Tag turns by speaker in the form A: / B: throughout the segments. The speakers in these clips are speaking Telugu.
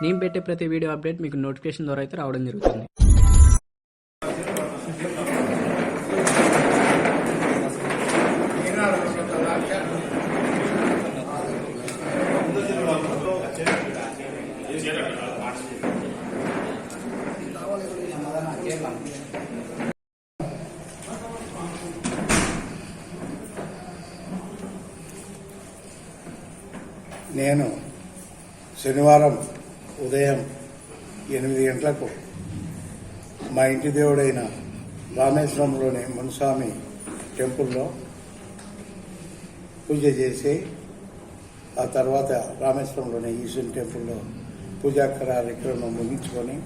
A: నేను పెట్టే ప్రతి వీడియో అప్డేట్ మీకు నోటిఫికేషన్ ద్వారా అయితే రావడం జరుగుతుంది.
B: నేను శనివారం ఉదయం ఎనిమిది గంటలకు మా ఇంటి దేవుడైన రామేశ్వరంలోని మునుస్వామి టెంపుల్లో పూజ చేసి ఆ తర్వాత రామేశ్వరంలోని ఈశ్వరుని టెంపుల్లో పూజా కార్యక్రమం ముగించుకొని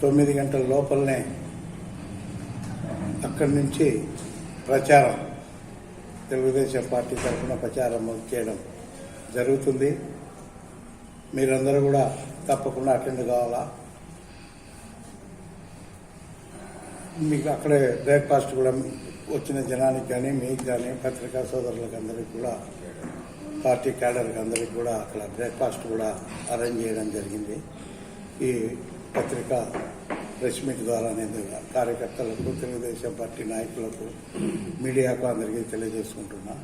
B: తొమ్మిది గంటల లోపలనే అక్కడి నుంచి ప్రచారం తెలుగుదేశం పార్టీ తరఫున ప్రచారం చేయడం జరుగుతుంది. మీరందరూ కూడా తప్పకుండా అటెండ్ కావాలా? మీకు అక్కడే బ్రేక్ఫాస్ట్ కూడా వచ్చిన జనానికి కానీ మీకు కానీ పత్రికా సోదరులకు అందరికి కూడా పార్టీ క్యాడర్కి అందరికి కూడా అక్కడ బ్రేక్ఫాస్ట్ కూడా అరేంజ్ చేయడం జరిగింది. ఈ పత్రికా ప్రెస్ మీట్ ద్వారా నేను కార్యకర్తలకు తెలుగుదేశం పార్టీ నాయకులకు మీడియాకు అందరికీ తెలియజేసుకుంటున్నా.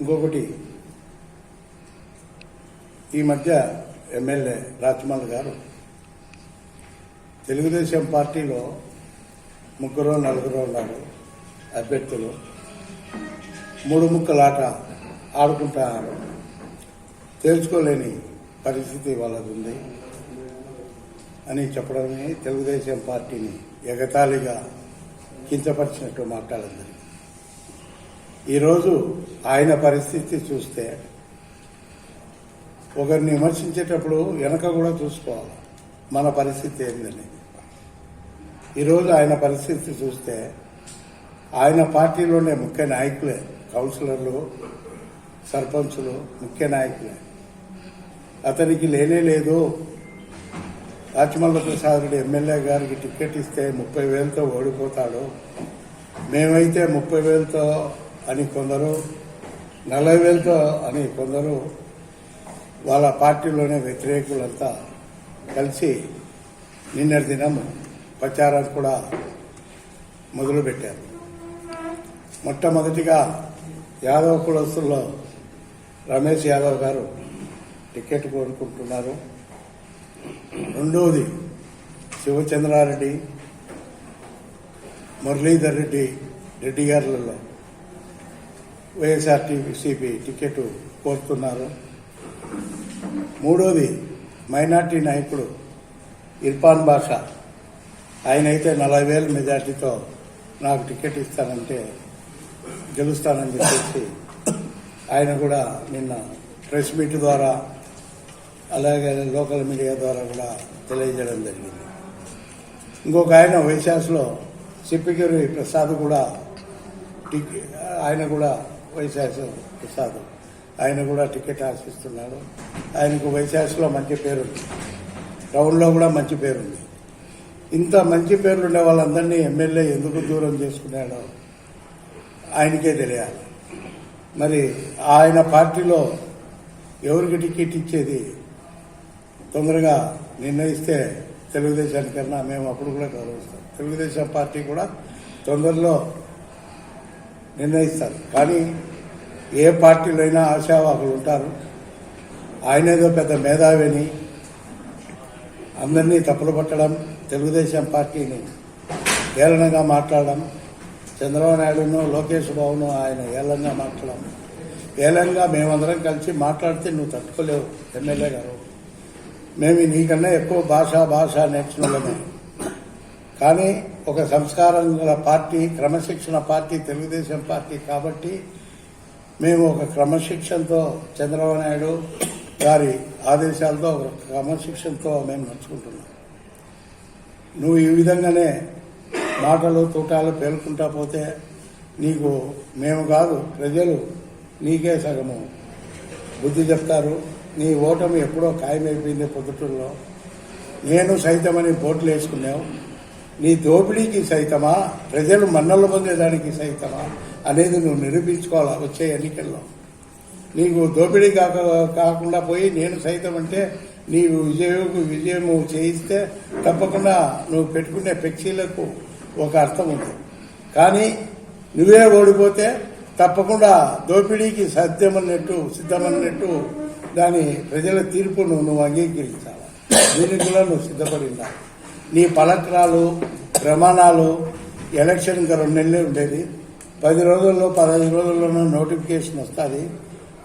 B: ఇంకొకటి ఈ మధ్య ఎమ్మెల్యే రాజమల్ గారు తెలుగుదేశం పార్టీలో ముగ్గురు నలుగురు ఉన్నారు అభ్యర్థులు. మూడు ముక్కలాట ఆడుకుంటున్నారు. తేల్చుకోలేని పరిస్థితి వాళ్ళది ఉంది అని చెప్పడమే తెలుగుదేశం పార్టీని ఎగతాళిగా కించపరిచినట్టు మాట్లాడింది. ఈరోజు ఆయన పరిస్థితి చూస్తే ఒకరిని విమర్శించేటప్పుడు వెనక కూడా చూసుకోవాలి. మన పరిస్థితి ఏందని. ఈరోజు ఆయన పరిస్థితి చూస్తే ఆయన పార్టీలోనే ముఖ్య నాయకులే కౌన్సిలర్లు సర్పంచులు ముఖ్య నాయకులే. అతనికి లేనే లేదు. రాచమల్ల ప్రసాద్ రెడ్డి ఎమ్మెల్యే గారికి టికెట్ ఇస్తే ముప్పై వేలతో ఓడిపోతాడు. మేమైతే ముప్పై వేలతో అని కొందరు నలభై వేలతో అని కొందరు వాళ్ళ పార్టీలోనే వ్యతిరేకులంతా కలిసి నిన్నటి దినం ప్రచారాన్ని కూడా మొదలుపెట్టారు. మొట్టమొదటిగా యాదవ్ కులస్తుల్లో రమేష్ యాదవ్ గారు టికెట్ కోరుకుంటున్నారు. రెండవది శివచంద్రారెడ్డి మురళీధర్ రెడ్డి రెడ్డి గారులలో వైఎస్ఆర్టీసీపీ టికెట్ కోరుతున్నారు. మూడోది మైనార్టీ నాయకుడు ఇర్ఫాన్ బాషా. ఆయన అయితే నలభై వేల మెజార్టీతో నాకు టికెట్ ఇస్తానంటే గెలుస్తానని చెప్పేసి ఆయన కూడా నిన్న ప్రెస్ మీట్ ద్వారా అలాగే లోకల్ మీడియా ద్వారా కూడా తెలియజేయడం జరిగింది. ఇంకొక ఆయన వైశాస్లో సిప్పిగిరి ప్రసాద్ కూడా ఆయన కూడా వైశాస్ ప్రసాద్. ఆయన కూడా టికెట్ ఆశిస్తున్నాడు. ఆయనకు వైశాస్లో మంచి పేరుంది. టౌన్లో కూడా మంచి పేరుంది. ఇంత మంచి పేర్లు ఉండే వాళ్ళందరినీ ఎమ్మెల్యే ఎందుకు దూరం చేసుకున్నాడో ఆయనకే తెలియాలి. మరి ఆయన పార్టీలో ఎవరికి టికెట్ ఇచ్చేది? తొందరగా నిర్ణయిస్తే తెలుగుదేశానికన్నా మేము అప్పుడు కూడా గౌరవిస్తాం. తెలుగుదేశం పార్టీ కూడా తొందరలో నిర్ణయిస్తారు. కానీ ఏ పార్టీలో అయినా ఆశావాహులు ఉంటారు. ఆయన ఏదో పెద్ద మేధావిని అందరినీ తప్పులు పట్టడం తెలుగుదేశం పార్టీని ఏలనగా మాట్లాడడం చంద్రబాబు నాయుడును లోకేష్ బాబును ఆయన ఏలంగా మాట్లాడడం. ఏలంగా మేమందరం కలిసి మాట్లాడితే నువ్వు తట్టుకోలేవు ఎమ్మెల్యే గారు. మేము నీకన్నా ఎక్కువ భాష భాష నేర్చిన వాళ్ళమే. కానీ ఒక సంస్కారం గల పార్టీ క్రమశిక్షణ పార్టీ తెలుగుదేశం పార్టీ కాబట్టి మేము ఒక క్రమశిక్షణతో చంద్రబాబు నాయుడు గారి ఆదేశాలతో ఒక క్రమశిక్షణతో మేము నడుచుకుంటున్నాం. నువ్వు ఈ విధంగానే మాటలు తూటాలు పేలుకుంటా పోతే నీకు మేము కాదు ప్రజలు నీకే సగము. బుద్ధి చెప్తారు నీ ఓటమి ఎప్పుడో ఖాయమైపోయింది పొద్దుటూరులో. నేను సైతమని బోట్లు వేసుకున్నావు నీ దోపిడీకి సైతమా? ప్రజలు మన్నలు పొందేదానికి సైతమా? అనేది నువ్వు నిరూపించుకోవాలా? వచ్చే ఎన్నికల్లో. నీకు దోపిడీ కాక కాకుండా పోయి నేను సైతం అంటే నీవు విజయం విజయము చేయిస్తే తప్పకుండా నువ్వు పెట్టుకునే పెక్షీలకు ఒక అర్థం ఉంది. కానీ నువ్వే ఓడిపోతే తప్పకుండా దోపిడీకి సాధ్యమన్నట్టు సిద్ధమన్నట్టు దాని ప్రజల తీర్పును నువ్వు అంగీకరించాలి? దీనికి కూడా నువ్వు సిద్ధపడిందా నీ పలక్రాలు ప్రమాణాలు ఎలక్షన్ ఇంకా రెండు నెలలే ఉండేది. పది రోజుల్లో పదహైదు రోజుల్లోనూ నోటిఫికేషన్ వస్తుంది.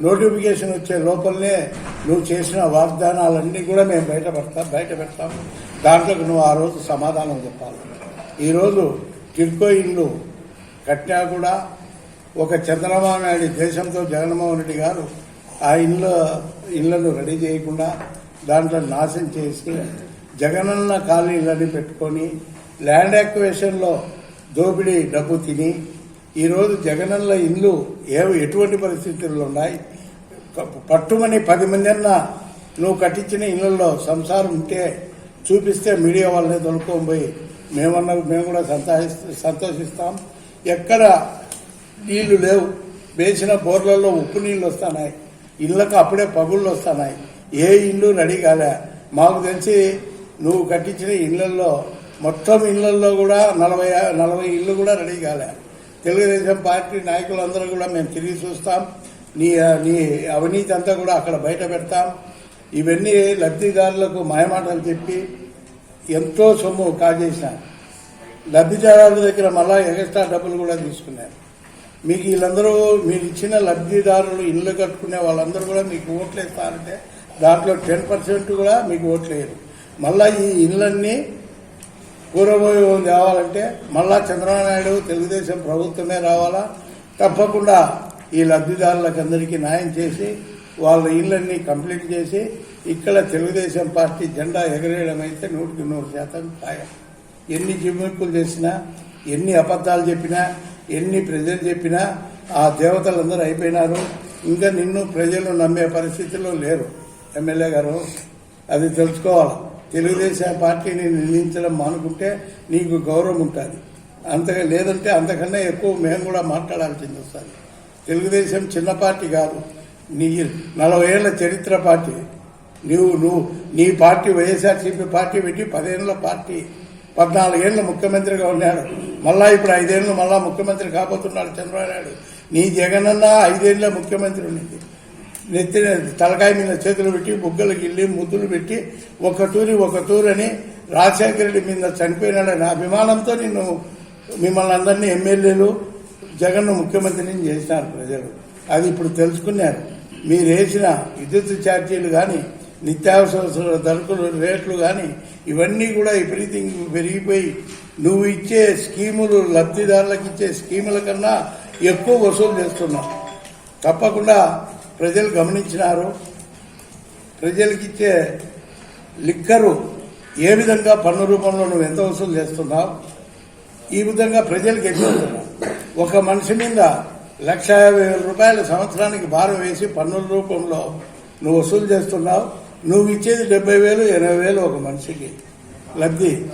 B: నోటిఫికేషన్ వచ్చే లోపలనే నువ్వు చేసిన వాగ్దానాలన్నీ కూడా మేము బయటపడతాం బయట పెడతాం. దాంట్లో నువ్వు ఆ రోజు సమాధానం చెప్పాలి. ఈరోజు టిడ్కో ఇల్లు కట్టినా కూడా ఒక చంద్రబాబు నాయుడు దేశంతో జగన్మోహన్ రెడ్డి గారు ఆ ఇళ్ళ ఇళ్ళను రెడీ చేయకుండా దాంట్లో నాశనం చేసి జగనన్న కాలనీలని పెట్టుకొని ల్యాండ్ యాక్వివేషన్లో దోపిడీ డబ్బు తిని ఈరోజు జగనన్న ఇల్లు ఏ ఎటువంటి పరిస్థితుల్లో ఉన్నాయి? పట్టుమని పది మంది అన్న నువ్వు కట్టించిన ఇళ్ళలో సంసారం ఉంటే చూపిస్తే మీడియా వాళ్ళని తొలుకొని పోయి మేమన్నా మేము కూడా సంతోషి సంతోషిస్తాం. ఎక్కడ నీళ్ళు లేవు. వేసిన బోర్లలో ఉప్పు నీళ్ళు వస్తున్నాయి. ఇళ్ళకు అప్పుడే పగుళ్ళు వస్తున్నాయి. ఏ ఇల్లు రెడీ కాలే. మాకు తెలిసి నువ్వు కట్టించిన ఇళ్ళలో మొత్తం ఇళ్ళలో కూడా నలభై నలభై ఇల్లు కూడా రెడీ కాలే. తెలుగుదేశం పార్టీ నాయకులందరూ కూడా మేము తిరిగి చూస్తాం. నీ నీ అవినీతి అంతా కూడా అక్కడ బయట పెడతాం. ఇవన్నీ లబ్ధిదారులకు మాయమాటలు చెప్పి ఎంతో సొమ్ము కాజేసిన లబ్ధిదారుల దగ్గర మళ్ళా ఎక్స్ట్రా డబ్బులు కూడా తీసుకున్నారు. మీకు వీళ్ళందరూ మీరు ఇచ్చిన లబ్ధిదారులు ఇల్లు కట్టుకునే వాళ్ళందరూ కూడా మీకు ఓట్లు వేస్తారంటే దాంట్లో టెన్ పర్సెంట్ కూడా మీకు ఓట్లు వేయరు మళ్ళా ఈ ఇళ్ళన్నీ కూరబోయే తేవాలంటే మళ్ళా చంద్రబాబు నాయుడు తెలుగుదేశం ప్రభుత్వమే రావాలా? తప్పకుండా ఈ లబ్ధిదారులకు అందరికీ న్యాయం చేసి వాళ్ళ ఇళ్ళన్నీ కంప్లీట్ చేసి ఇక్కడ తెలుగుదేశం పార్టీ జెండా ఎగరేయడం అయితే నూటికి నూరు శాతం ఖాయం. ఎన్ని జిమ్మిక్కులు చేసినా ఎన్ని అబద్ధాలు చెప్పినా ఎన్ని ప్రజలు చెప్పినా ఆ దేవతలందరూ అయిపోయినారు. ఇంకా నిన్ను ప్రజలు నమ్మే పరిస్థితిలో లేరు. ఎమ్మెల్యే గారు అది తెలుసుకోవాలి? తెలుగుదేశం పార్టీని నిందించడం మానుకుంటే నీకు గౌరవం ఉంటుంది. అంతగా లేదంటే అంతకన్నా ఎక్కువ మేము కూడా మాట్లాడాల్సింది వస్తుంది. తెలుగుదేశం చిన్న పార్టీ కాదు. నీ నలభై ఏళ్ళ చరిత్ర పార్టీ. నువ్వు నువ్వు నీ పార్టీ వైఎస్ఆర్సీపీ పార్టీ పెట్టి పదేళ్ళ పార్టీ. పద్నాలుగేళ్ళు ముఖ్యమంత్రిగా ఉన్నాడు. మళ్ళా ఇప్పుడు ఐదేళ్ళు మళ్ళా ముఖ్యమంత్రి కాబోతున్నాడు చంద్రబాబు నాయుడు. నీ జగనన్న ఐదేళ్ళ ముఖ్యమంత్రి ఉండింది. నెత్తిన తలకాయ మీద చేతులు పెట్టి బుగ్గలు గిల్లి ముద్దులు పెట్టి ఒక తూరి ఒక తూరని రాజశేఖర రెడ్డి మీద చనిపోయినాడని అభిమానంతో నిన్ను మిమ్మల్ని అందరినీ ఎమ్మెల్యేలు జగన్ ముఖ్యమంత్రిని చేసినారు ప్రజలు. అది ఇప్పుడు తెలుసుకున్నారు. మీరు వేసిన విద్యుత్ ఛార్జీలు కానీ నిత్యావసర ధరకులు రేట్లు కానీ ఇవన్నీ కూడా విపరీతంగా పెరిగిపోయి నువ్వు ఇచ్చే స్కీములు లబ్ధిదారులకు ఇచ్చే స్కీముల కన్నా ఎక్కువ వసూలు చేస్తున్నావు. తప్పకుండా ప్రజలు గమనించినారు. ప్రజలకు ఇచ్చే లిక్కరు ఏ విధంగా పన్ను రూపంలో నువ్వు ఎంత వసూలు చేస్తున్నావు? ఈ విధంగా ప్రజలకు ఎదుగుతున్నావు ఒక మనిషి మీద లక్ష యాభై వేల రూపాయల సంవత్సరానికి భారం వేసి పన్నుల రూపంలో నువ్వు వసూలు చేస్తున్నావు. నువ్వు ఇచ్చేది డెబ్బై వేలు ఎనభై వేలు ఒక మనిషికి. లబ్ధి.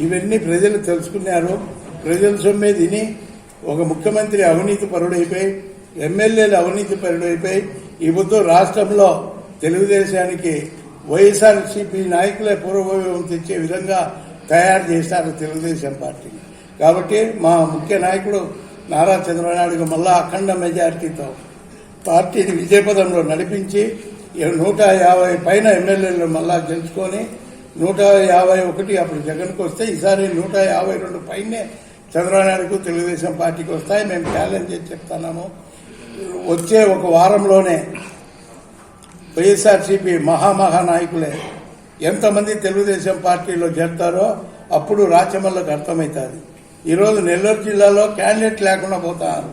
B: ఇవన్నీ ప్రజలు తెలుసుకున్నారు. ప్రజల సొమ్మే తిని ఒక ముఖ్యమంత్రి అవినీతి పరుడైపోయి ఎమ్మెల్యేలు అవినీతి పరుడైపోయి ఈ రాష్ట్రంలో తెలుగుదేశానికి వైఎస్ఆర్సీపీ నాయకులే పూర్వభావం తెచ్చే విధంగా తయారు చేశారు తెలుగుదేశం పార్టీని కాబట్టి మా ముఖ్య నాయకుడు నారా చంద్రబాబు మళ్ళా అఖండ మెజార్టీతో పార్టీని విజయపదంలో నడిపించి నూట యాభై పైన ఎమ్మెల్యేలు మళ్ళా గెలుచుకొని నూట యాభై ఒకటి అప్పుడు జగన్కు వస్తే ఈసారి నూట యాభై రెండు పైనే చంద్రబాబు నాయుడుకు తెలుగుదేశం పార్టీకి వస్తాయి. మేము ఛాలెంజ్ చేసి చెప్తున్నాము. వచ్చే ఒక వారంలోనే వైఎస్ఆర్సీపీ మహామహా నాయకులే ఎంతమంది తెలుగుదేశం పార్టీలో చేరుతారో అప్పుడు రాచమల్లకు అర్థమవుతుంది. ఈరోజు నెల్లూరు జిల్లాలో క్యాండిడేట్ లేకుండా పోతారు.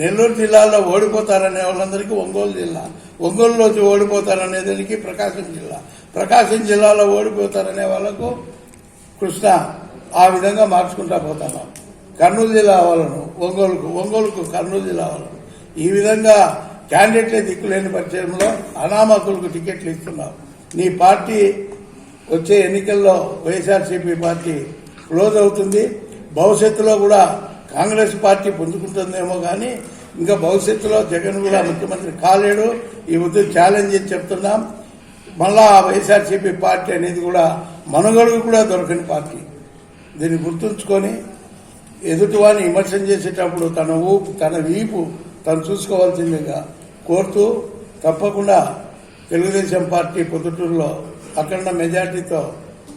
B: నెల్లూరు జిల్లాలో ఓడిపోతారనే వాళ్ళందరికీ ఒంగోలు జిల్లా. ఒంగోలులోకి ఓడిపోతారనే దానికి ప్రకాశం జిల్లా. ప్రకాశం జిల్లాలో ఓడిపోతారనే వాళ్ళకు కృష్ణ ఆ విధంగా మార్చుకుంటా పోతున్నాం కర్నూలు జిల్లా వాళ్ళను ఒంగోలుకు ఒంగోలుకు కర్నూలు జిల్లా వాళ్ళను. ఈ విధంగా క్యాండిడేట్లే దిక్కులేని పరిచయంలో అనామకులకు టికెట్లు ఇస్తున్నాం. నీ పార్టీ వచ్చే ఎన్నికల్లో వైఎస్ఆర్సీపీ పార్టీ క్లోజ్ అవుతుంది. భవిష్యత్తులో కూడా కాంగ్రెస్ పార్టీ పుంజుకుంటుందేమో కానీ ఇంకా భవిష్యత్తులో జగన్ కూడా ముఖ్యమంత్రి కాలేడు. ఈ ఉద్యోగ ఛాలెంజ్ అని చెప్తున్నాం. మళ్ళా వైఎస్ఆర్సీపీ పార్టీ అనేది కూడా మనుగడకు కూడా దొరకని పార్టీ. దీన్ని గుర్తుంచుకొని ఎదుటివాడిని విమర్శన చేసేటప్పుడు తన ఊపు తన వీపు తను చూసుకోవాల్సిందిగా కోరుతూ తప్పకుండా తెలుగుదేశం పార్టీ పొద్దుటూరులో అఖండ మెజార్టీతో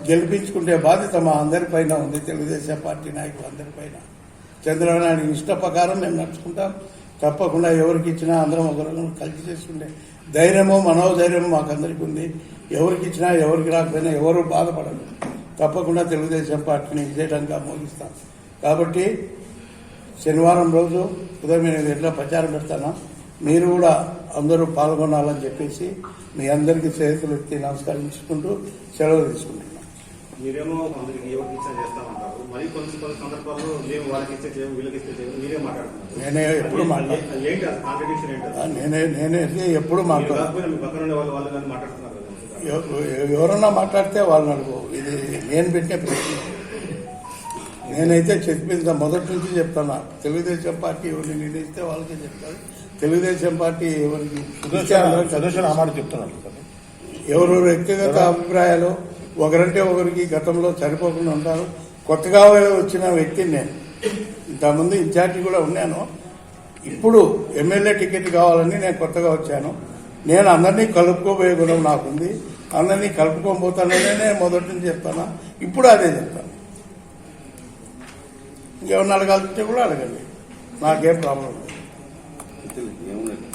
B: గెలిపించుకుంటే బాధ్యత మా అందరిపైన ఉంది తెలుగుదేశం పార్టీ నాయకులు అందరిపైన. చంద్రబాబు నాయుడు ఇష్ట ప్రకారం మేము నడుచుకుంటాం. తప్పకుండా ఎవరికి ఇచ్చినా అందరం ఒకరు కలిసి చేసుకుంటే ధైర్యము మనోధైర్యము మాకందరికీ ఉంది. ఎవరికి ఇచ్చినా ఎవరికి రాకపోయినా ఎవరు బాధపడరు. తప్పకుండా తెలుగుదేశం పార్టీని విజయడంగా మోగిస్తాం. కాబట్టి శనివారం రోజు ఉదయం నేను ఎట్లా ప్రచారం పెడతాను. మీరు కూడా అందరూ పాల్గొనాలని చెప్పేసి మీ అందరికీ చేతులు ఎత్తి నమస్కరించుకుంటూ సెలవు తీసుకుంటున్నాను.
C: మీరేమో కొందరికి ఎవరికి ఇచ్చా చేస్తామంటారు మరి కొన్ని సందర్భాల్లో మేము వాళ్ళకి ఇచ్చే చేయము వీళ్ళకి ఇచ్చే చేయము మీరే మాట్లాడుతున్నారు.
B: నేనే ఎప్పుడు? నేనే నేనే ఎప్పుడు
C: మీరు
B: మాట్లాడు
C: కాకపోయినా మీ పక్కన ఉండే వాళ్ళు మాట్లాడుతున్నారు
B: ఎవరన్నా మాట్లాడితే వాళ్ళని అడుగు ఇది నేను పెట్టే ప్రశ్న. నేనైతే చెప్పింది మొదటి నుంచి చెప్తాను తెలుగుదేశం పార్టీ ఎవరిని నిర్ణయిస్తే వాళ్ళకే చెప్తాను తెలుగుదేశం పార్టీ ఎవరికి
D: కదా.
B: ఎవరు వ్యక్తిగత అభిప్రాయాలు ఒకరంటే ఒకరికి గతంలో సరిపోకుండా ఉంటారు. కొత్తగా వచ్చిన వ్యక్తిని నేను. ఇంతకుముందు ఇన్ఛార్జి కూడా ఉన్నాను. ఇప్పుడు ఎమ్మెల్యే టికెట్ కావాలని నేను కొత్తగా వచ్చాను. నేను అందరినీ కలుపుకోబోయే గుణం నాకుంది. అందరినీ కలుపుకోబోతాననే నేను మొదటి నుంచి చెప్తాను ఇప్పుడు అదే చెప్తాను. ఇంకేమన్నా అడగాల్సింటే కూడా అడగండి. నాకేం ప్రాబ్లం లేదు.
D: ఏమున్నది